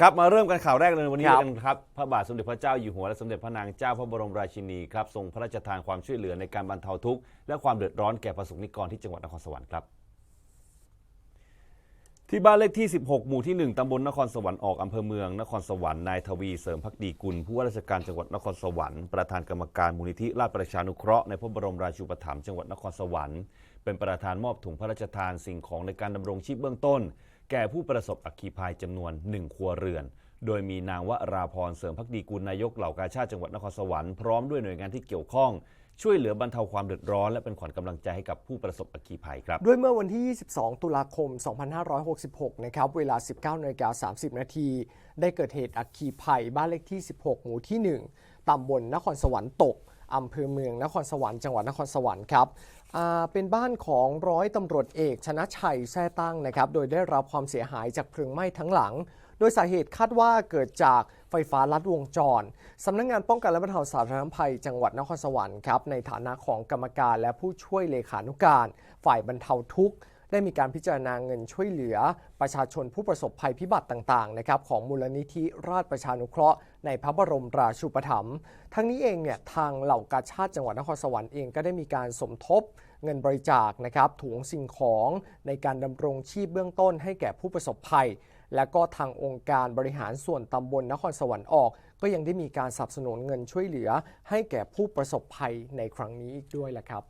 ครับมาเริ่มกันข่าวแรกเลยวันนี้ครับ กันครับพระบาทสมเด็จพระเจ้าอยู่หัวและสมเด็จพระนางเจ้าพระบรมราชินีครับทรงพระราชทานความช่วยเหลือในการบรรเทาทุกข์และความเดือดร้อนแก่ประสบนิกรที่จังหวัดนครสวรรค์ครับ ที่บ้านเลขที่ 16 หมู่ที่ 1 ตำบลนครสวรรค์ออกอำเภอเมืองนครสวรรค์นายทวีเสริมพักดีกุลผู้ว่าราชการจังหวัดนครสวรรค์ประธานกรรมการมูลนิธิราชประชานุเคราะห์ในพระบรมราชูปถัมภ์จังหวัดนครสวรรค์เป็นประธานมอบถุงพระราชทานสิ่งของในการดำรงชีพเบื้องต้นแก่ผู้ประสบอัคคีภัยจำนวน 1 ครัวเรือน โดยมีนางวราพรเสริมพักดีกุลนายกเหล่ากาชาติจังหวัดนครสวรรค์พร้อมด้วยหน่วยงานที่เกี่ยวข้องช่วยเหลือบรรเทาความเดือดร้อน และเป็นขวัญกำลังใจให้กับผู้ประสบอัคคีภัยครับ ด้วยเมื่อวันที่ 22 ตุลาคม 2566 นะครับ เวลา 19นาฬิกา30 นาที ได้เกิดเหตุอัคคีภัยบ้านเลขที่ 16 หมู่ที่ 1 ตำบลนครสวรรค์ตก อำเภอเมืองนครสวรรค์จังหวัดนครสวรรค์ครับเป็นบ้านของร้อยตำรวจเอกชนะชัยแท้ตั้งนะครับ โดยได้รับความเสียหายจากเพลิงไหม้ทั้งหลัง โดยสาเหตุคาดว่าเกิดจากไฟฟ้าลัดวงจร สำนักงงานป้องกันและบรรเทาสาธารณภัย จังหวัดนครสวรรค์ครับในฐานะของกรรมการและผู้ช่วยเลขานุการ ฝ่ายบรรเทาทุกข์ ได้มีการพิจารณาเงินช่วยเหลือ ประชาชนผู้ประสบภัยพิบัติต่างๆนะครับของมูลนิธิราชประชานุเคราะห์ในพระบรมราชูปถัมภ์ทั้งนี้เองเนี่ยทางเหล่ากาชาติจังหวัดนครสวรรค์เองก็ได้มีการสมทบเงินบริจาคนะครับถุงสิ่งของในการดำรงชีพเบื้องต้นให้แก่ผู้ประสบภัย และก็ทางองค์การบริหารส่วนตำบลนครสวรรค์ออก ก็ยังได้มีการสนับสนุนเงินช่วยเหลือ ให้แก่ผู้ประสบภัยในครั้งนี้อีกด้วยแหละครับ